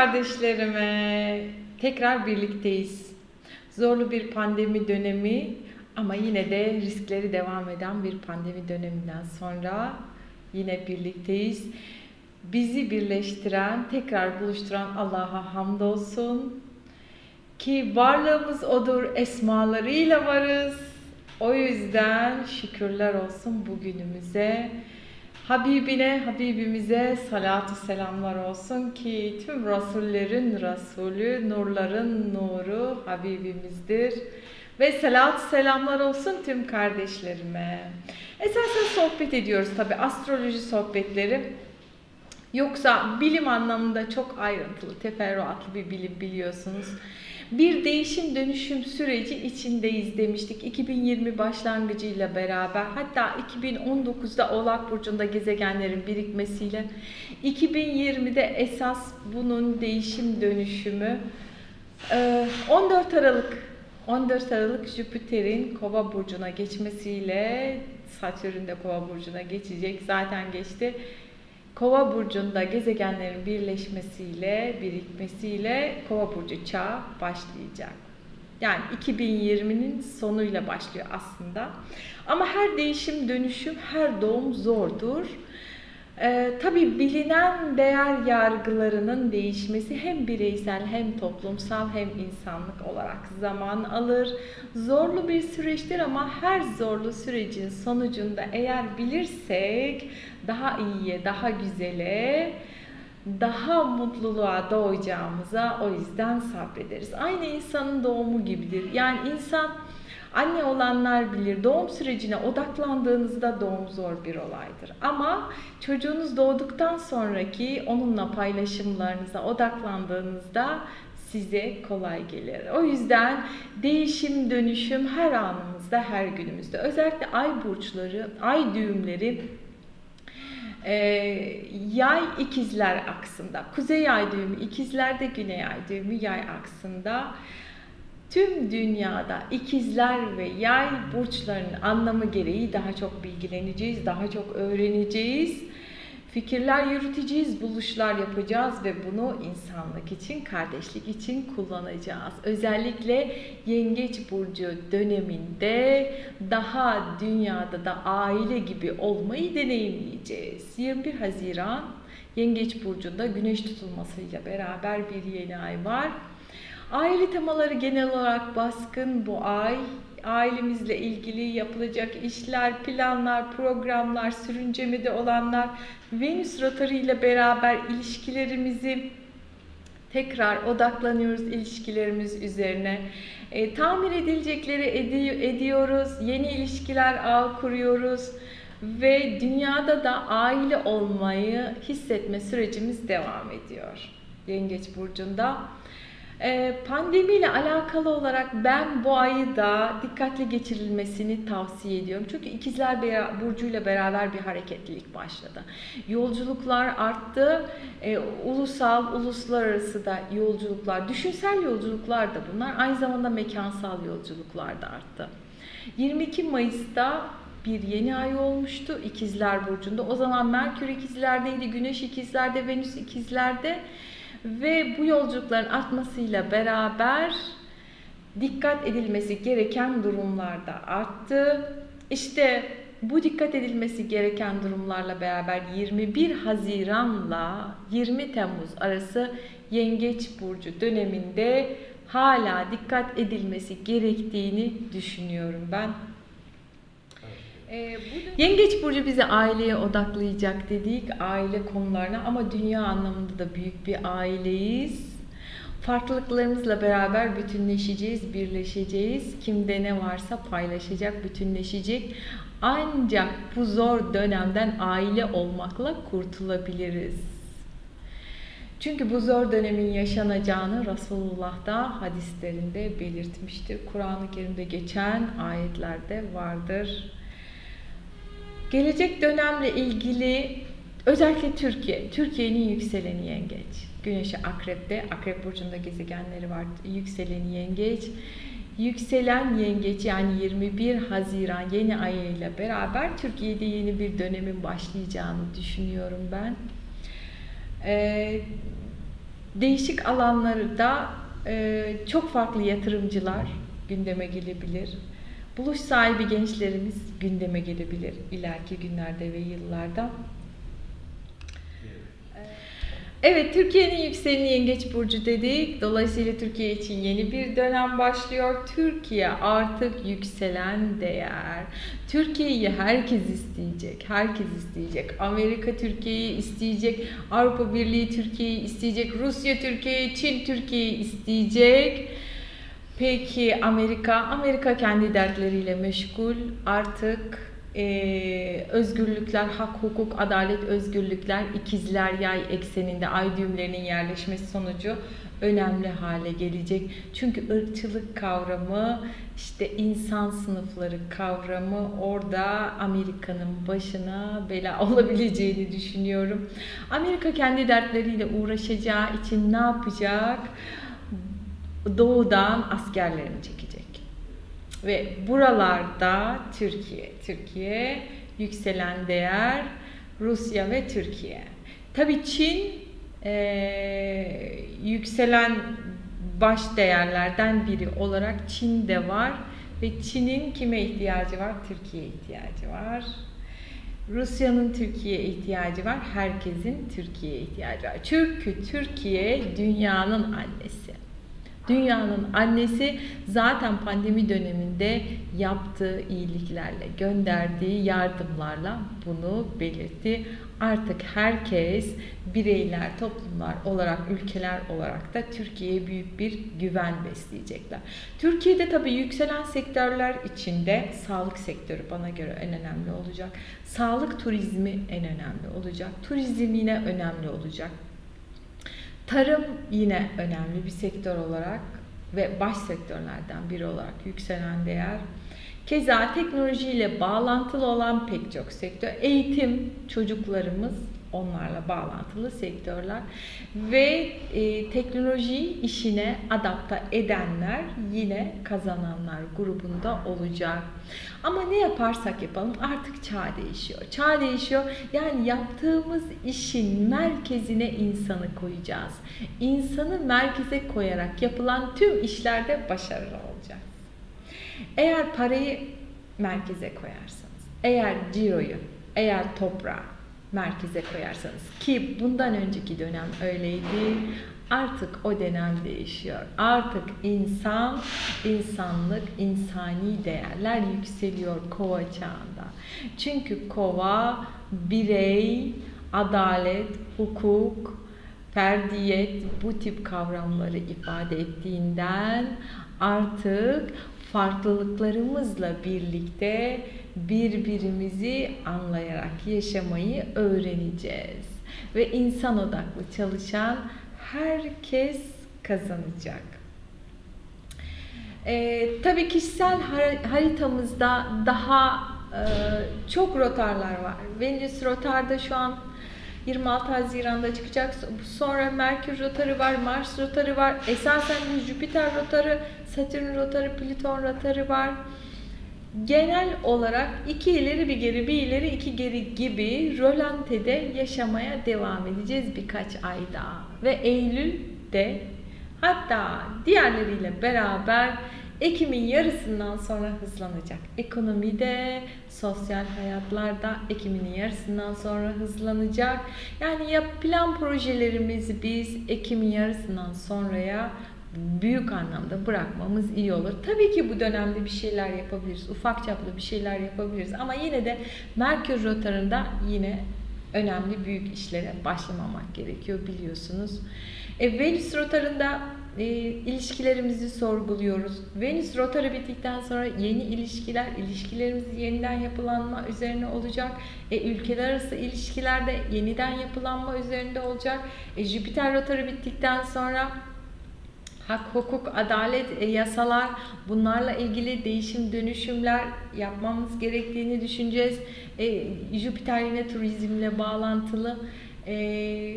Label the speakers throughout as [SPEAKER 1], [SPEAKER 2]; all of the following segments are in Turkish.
[SPEAKER 1] Kardeşlerime. Tekrar birlikteyiz. Zorlu bir pandemi dönemi ama yine de riskleri devam eden bir pandemi döneminden sonra yine birlikteyiz. Bizi birleştiren, tekrar buluşturan Allah'a hamdolsun. Ki varlığımız odur, esmalarıyla varız. O yüzden şükürler olsun bugünümüze. Habibine, Habibimize salatu selamlar olsun ki tüm Rasullerin Resulü, nurların nuru Habibimizdir. Ve salat selamlar olsun tüm kardeşlerime. Esasen sohbet ediyoruz tabi astroloji sohbetleri. Yoksa bilim anlamında çok ayrıntılı, teferruatlı bir bilim biliyorsunuz. Bir değişim dönüşüm süreci içindeyiz demiştik 2020 başlangıcıyla beraber. Hatta 2019'da Oğlak Burcu'nda gezegenlerin birikmesiyle 2020'de esas bunun değişim dönüşümü 14 Aralık 14 Aralık Jüpiter'in Kova burcuna geçmesiyle Satürn de Kova burcuna geçecek. Zaten geçti. Kova burcunda gezegenlerin birleşmesiyle, birikmesiyle Kova burcu çağı başlayacak. Yani 2020'nin sonuyla başlıyor aslında. Ama her değişim, dönüşüm, her doğum zordur. Ee, tabii bilinen değer yargılarının değişmesi hem bireysel hem toplumsal hem insanlık olarak zaman alır. Zorlu bir süreçtir ama her zorlu sürecin sonucunda eğer bilirsek daha iyiye, daha güzele, daha mutluluğa doğacağımıza o yüzden sabrederiz. Aynı insanın doğumu gibidir. Yani insan Anne olanlar bilir doğum sürecine odaklandığınızda doğum zor bir olaydır. Ama çocuğunuz doğduktan sonraki onunla paylaşımlarınıza odaklandığınızda size kolay gelir. O yüzden değişim, dönüşüm her anımızda, her günümüzde. Özellikle ay burçları, ay düğümleri e, yay ikizler aksında. Kuzey ay düğümü ikizlerde, güney ay düğümü yay aksında. Tüm dünyada ikizler ve yay burçlarının anlamı gereği daha çok bilgileneceğiz, daha çok öğreneceğiz. Fikirler yürüteceğiz, buluşlar yapacağız ve bunu insanlık için, kardeşlik için kullanacağız. Özellikle Yengeç burcu döneminde daha dünyada da aile gibi olmayı deneyimleyeceğiz. 21 Haziran Yengeç burcunda güneş tutulmasıyla beraber bir yeni ay var. Aile temaları genel olarak baskın bu ay. Ailemizle ilgili yapılacak işler, planlar, programlar, sürüncemede olanlar, Venüs rotarı ile beraber ilişkilerimizi tekrar odaklanıyoruz ilişkilerimiz üzerine. E, tamir edilecekleri edi- ediyoruz, yeni ilişkiler ağ kuruyoruz ve dünyada da aile olmayı hissetme sürecimiz devam ediyor. Yengeç burcunda. Ee, pandemiyle alakalı olarak ben bu ayı da dikkatli geçirilmesini tavsiye ediyorum. Çünkü ikizler burcuyla beraber bir hareketlilik başladı. Yolculuklar arttı. Ee, ulusal, uluslararası da yolculuklar, düşünsel yolculuklar da bunlar. Aynı zamanda mekansal yolculuklar da arttı. 22 Mayıs'ta bir yeni ay olmuştu İkizler Burcu'nda. O zaman Merkür ikizlerdeydi, Güneş ikizlerde, Venüs ikizlerde. Ve bu yolculukların artmasıyla beraber dikkat edilmesi gereken durumlar da arttı. İşte bu dikkat edilmesi gereken durumlarla beraber 21 Haziran'la 20 Temmuz arası Yengeç burcu döneminde hala dikkat edilmesi gerektiğini düşünüyorum ben. Ee, Yengeç burcu bizi aileye odaklayacak dedik, aile konularına ama dünya anlamında da büyük bir aileyiz. Farklılıklarımızla beraber bütünleşeceğiz, birleşeceğiz. Kimde ne varsa paylaşacak, bütünleşecek. Ancak bu zor dönemden aile olmakla kurtulabiliriz. Çünkü bu zor dönemin yaşanacağını Resulullah da hadislerinde belirtmiştir. Kur'an-ı Kerim'de geçen ayetlerde vardır. Gelecek dönemle ilgili özellikle Türkiye, Türkiye'nin yükseleni yengeç. Güneşi akrepte, akrep burcunda gezegenleri var. Yükseleni yengeç. Yükselen yengeç yani 21 Haziran yeni ayıyla beraber Türkiye'de yeni bir dönemin başlayacağını düşünüyorum ben. Ee, değişik alanlarda e, çok farklı yatırımcılar gündeme gelebilir. Buluş sahibi gençlerimiz gündeme gelebilir ileriki günlerde ve yıllarda. Evet, Türkiye'nin yükseleni yengeç burcu dedik. Dolayısıyla Türkiye için yeni bir dönem başlıyor. Türkiye artık yükselen değer. Türkiye'yi herkes isteyecek. Herkes isteyecek. Amerika Türkiye'yi isteyecek. Avrupa Birliği Türkiye'yi isteyecek. Rusya Türkiye'yi, Çin Türkiye'yi isteyecek. Peki Amerika, Amerika kendi dertleriyle meşgul. Artık e, özgürlükler, hak, hukuk, adalet, özgürlükler ikizler yay ekseninde ay düğümlerinin yerleşmesi sonucu önemli hale gelecek. Çünkü ırkçılık kavramı, işte insan sınıfları kavramı orada Amerika'nın başına bela olabileceğini düşünüyorum. Amerika kendi dertleriyle uğraşacağı için ne yapacak? Doğudan askerlerini çekecek. Ve buralarda Türkiye, Türkiye yükselen değer Rusya ve Türkiye. Tabii Çin e, yükselen baş değerlerden biri olarak Çin de var ve Çin'in kime ihtiyacı var? Türkiye ihtiyacı var. Rusya'nın Türkiye ihtiyacı var. Herkesin Türkiye ihtiyacı var. Çünkü Türkiye dünyanın annesi. Dünyanın annesi zaten pandemi döneminde yaptığı iyiliklerle, gönderdiği yardımlarla bunu belirtti. Artık herkes bireyler, toplumlar olarak, ülkeler olarak da Türkiye'ye büyük bir güven besleyecekler. Türkiye'de tabii yükselen sektörler içinde sağlık sektörü bana göre en önemli olacak. Sağlık turizmi en önemli olacak. Turizm yine önemli olacak. Tarım yine önemli bir sektör olarak ve baş sektörlerden biri olarak yükselen değer. Keza teknolojiyle bağlantılı olan pek çok sektör, eğitim, çocuklarımız onlarla bağlantılı sektörler ve e, teknoloji işine adapte edenler yine kazananlar grubunda olacak. Ama ne yaparsak yapalım artık çağ değişiyor. Çağ değişiyor. Yani yaptığımız işin merkezine insanı koyacağız. İnsanı merkeze koyarak yapılan tüm işlerde başarılı olacağız. Eğer parayı merkeze koyarsanız, eğer ciroyu, eğer toprağı, merkeze koyarsanız ki bundan önceki dönem öyleydi. Artık o dönem değişiyor. Artık insan, insanlık, insani değerler yükseliyor kova çağında. Çünkü kova birey, adalet, hukuk, ferdiyet bu tip kavramları ifade ettiğinden artık farklılıklarımızla birlikte birbirimizi anlayarak yaşamayı öğreneceğiz. Ve insan odaklı çalışan herkes kazanacak. Ee, tabii kişisel haritamızda daha e, çok rotarlar var. Venüs rotarda şu an 26 Haziran'da çıkacak. Sonra Merkür rotarı var, Mars rotarı var. Esasen Jüpiter rotarı, Satürn rotarı, Plüton rotarı var. Genel olarak iki ileri bir geri, bir ileri iki geri gibi rölantede yaşamaya devam edeceğiz birkaç ay daha. Ve Eylül'de hatta diğerleriyle beraber Ekim'in yarısından sonra hızlanacak. Ekonomide, sosyal hayatlarda Ekim'in yarısından sonra hızlanacak. Yani ya plan projelerimizi biz Ekim'in yarısından sonraya büyük anlamda bırakmamız iyi olur. Tabii ki bu dönemde bir şeyler yapabiliriz. Ufak çaplı bir şeyler yapabiliriz. Ama yine de Merkür rotarında yine önemli büyük işlere başlamamak gerekiyor biliyorsunuz. E, Venüs rotarında e, ilişkilerimizi sorguluyoruz. Venüs rotarı bittikten sonra yeni ilişkiler, ilişkilerimiz yeniden yapılanma üzerine olacak. E, ülkeler arası ilişkilerde yeniden yapılanma üzerinde olacak. E, Jüpiter rotarı bittikten sonra hak, hukuk, adalet, e, yasalar bunlarla ilgili değişim dönüşümler yapmamız gerektiğini düşüneceğiz. E, Jüpiter yine turizmle bağlantılı. E,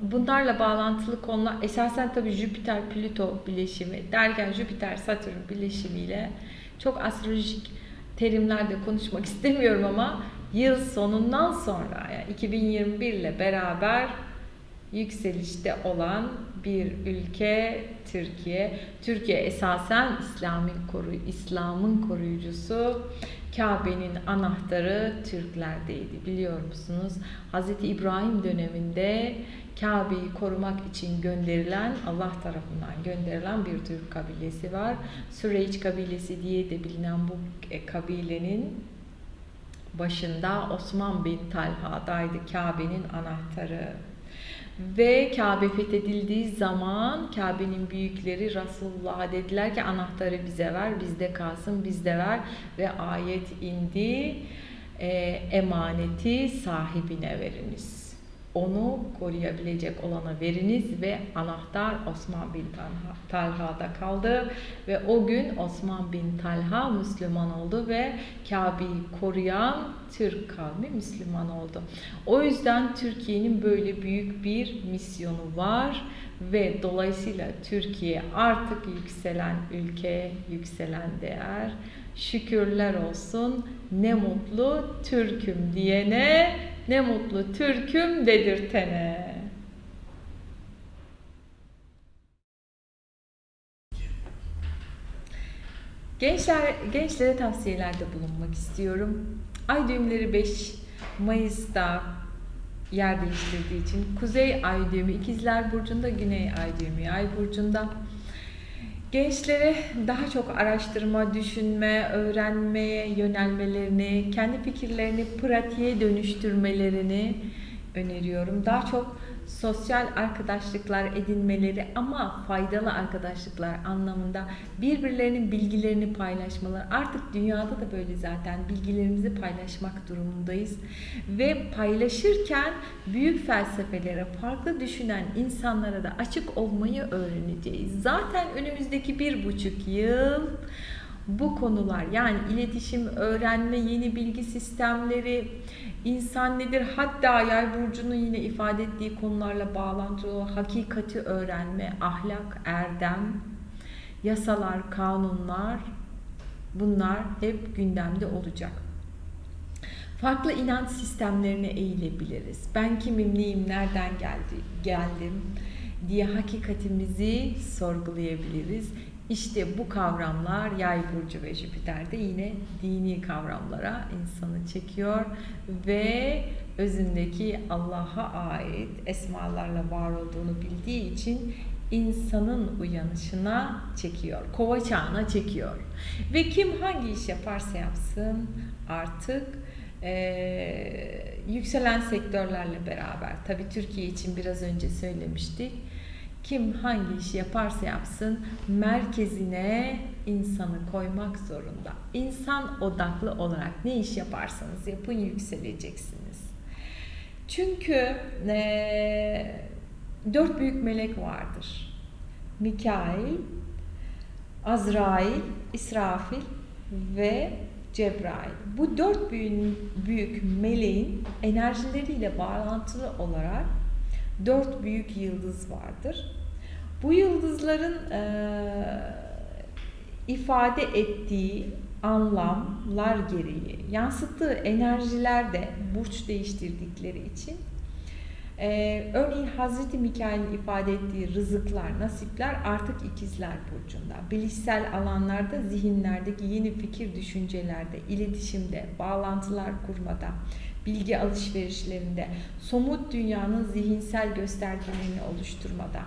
[SPEAKER 1] bunlarla bağlantılı konular esasen tabii Jüpiter Plüto bileşimi derken Jüpiter Satürn bileşimiyle çok astrolojik terimlerde konuşmak istemiyorum ama yıl sonundan sonra yani 2021 ile beraber yükselişte olan bir ülke Türkiye. Türkiye esasen İslam'ın koru İslam'ın koruyucusu. Kabe'nin anahtarı Türklerdeydi biliyor musunuz? Hz. İbrahim döneminde Kabe'yi korumak için gönderilen Allah tarafından gönderilen bir Türk kabilesi var. Süreyç kabilesi diye de bilinen bu e, kabilenin başında Osman bin Talha'daydı Kabe'nin anahtarı. Ve Kabe fethedildiği zaman Kabe'nin büyükleri Resulullah'a dediler ki anahtarı bize ver, bizde kalsın, bizde ver. Ve ayet indi, e, emaneti sahibine veriniz onu koruyabilecek olana veriniz ve anahtar Osman bin Talha'da kaldı ve o gün Osman bin Talha Müslüman oldu ve Kabe'yi koruyan Türk kavmi Müslüman oldu. O yüzden Türkiye'nin böyle büyük bir misyonu var ve dolayısıyla Türkiye artık yükselen ülke, yükselen değer. Şükürler olsun ne mutlu Türk'üm diyene ne mutlu Türk'üm dedirtene. Gençler, gençlere tavsiyelerde bulunmak istiyorum. Ay düğümleri 5 Mayıs'ta yer değiştirdiği için Kuzey Ay düğümü İkizler Burcu'nda, Güney Ay düğümü Yay Burcu'nda. Gençlere daha çok araştırma, düşünme, öğrenmeye yönelmelerini, kendi fikirlerini pratiğe dönüştürmelerini öneriyorum. Daha çok sosyal arkadaşlıklar edinmeleri ama faydalı arkadaşlıklar anlamında birbirlerinin bilgilerini paylaşmaları. Artık dünyada da böyle zaten bilgilerimizi paylaşmak durumundayız. Ve paylaşırken büyük felsefelere, farklı düşünen insanlara da açık olmayı öğreneceğiz. Zaten önümüzdeki bir buçuk yıl bu konular yani iletişim, öğrenme, yeni bilgi sistemleri, insan nedir hatta yay burcunun yine ifade ettiği konularla bağlantılı hakikati öğrenme, ahlak, erdem, yasalar, kanunlar bunlar hep gündemde olacak. Farklı inanç sistemlerine eğilebiliriz. Ben kimim, neyim, nereden geldi, geldim diye hakikatimizi sorgulayabiliriz. İşte bu kavramlar Yay burcu ve Jüpiter'de yine dini kavramlara insanı çekiyor ve özündeki Allah'a ait esmalarla var olduğunu bildiği için insanın uyanışına çekiyor. Kova çağına çekiyor. Ve kim hangi iş yaparsa yapsın artık e, yükselen sektörlerle beraber tabi Türkiye için biraz önce söylemiştik kim hangi işi yaparsa yapsın merkezine insanı koymak zorunda. İnsan odaklı olarak ne iş yaparsanız yapın yükseleceksiniz. Çünkü e, dört büyük melek vardır. Mikail, Azrail, İsrafil ve Cebrail. Bu dört büyük, büyük meleğin enerjileriyle bağlantılı olarak dört büyük yıldız vardır. Bu yıldızların e, ifade ettiği anlamlar gereği yansıttığı enerjiler de burç değiştirdikleri için ee, örneğin Hazreti Mikail'in ifade ettiği rızıklar, nasipler artık ikizler burcunda. Bilişsel alanlarda, zihinlerdeki yeni fikir düşüncelerde, iletişimde, bağlantılar kurmada, bilgi alışverişlerinde, somut dünyanın zihinsel göstergelerini oluşturmada,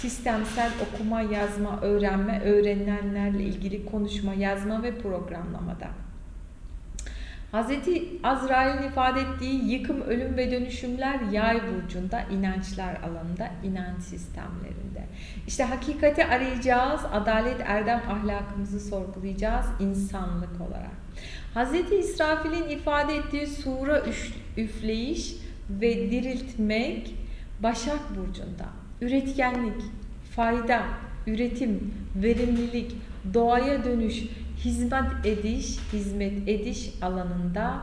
[SPEAKER 1] sistemsel okuma, yazma, öğrenme, öğrenilenlerle ilgili konuşma, yazma ve programlamada. Hz. Azrail'in ifade ettiği yıkım, ölüm ve dönüşümler yay burcunda, inançlar alanında, inanç sistemlerinde. İşte hakikati arayacağız, adalet, erdem, ahlakımızı sorgulayacağız insanlık olarak. Hz. İsrafil'in ifade ettiği sura üfleyiş ve diriltmek Başak Burcu'nda. Üretkenlik, fayda, üretim, verimlilik, doğaya dönüş, hizmet ediş, hizmet ediş alanında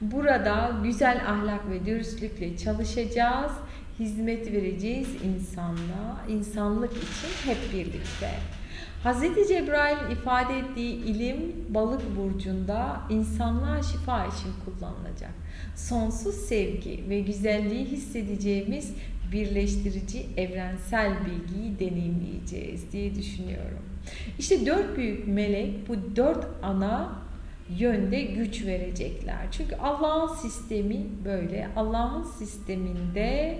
[SPEAKER 1] burada güzel ahlak ve dürüstlükle çalışacağız. Hizmet vereceğiz insanlığa, insanlık için hep birlikte. Hz. Cebrail ifade ettiği ilim balık burcunda insanlığa şifa için kullanılacak. Sonsuz sevgi ve güzelliği hissedeceğimiz birleştirici evrensel bilgiyi deneyimleyeceğiz diye düşünüyorum. İşte dört büyük melek bu dört ana yönde güç verecekler. Çünkü Allah'ın sistemi böyle. Allah'ın sisteminde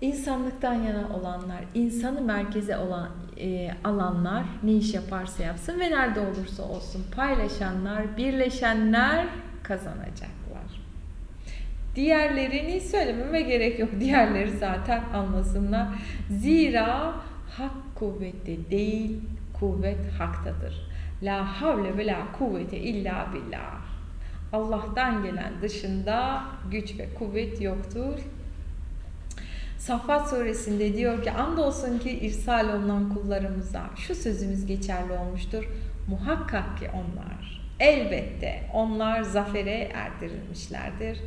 [SPEAKER 1] insanlıktan yana olanlar, insanı merkeze olan e, alanlar ne iş yaparsa yapsın ve nerede olursa olsun paylaşanlar, birleşenler kazanacaklar. Diğerlerini söylememe gerek yok. Diğerleri zaten anlasınlar. Zira hak kuvvette değil, kuvvet haktadır. La havle ve la kuvvete illa billah. Allah'tan gelen dışında güç ve kuvvet yoktur. Saffat suresinde diyor ki andolsun ki irsal olunan kullarımıza şu sözümüz geçerli olmuştur. Muhakkak ki onlar elbette onlar zafere erdirilmişlerdir.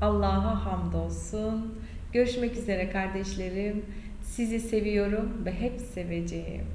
[SPEAKER 1] Allah'a hamdolsun. Görüşmek üzere kardeşlerim. Sizi seviyorum ve hep seveceğim.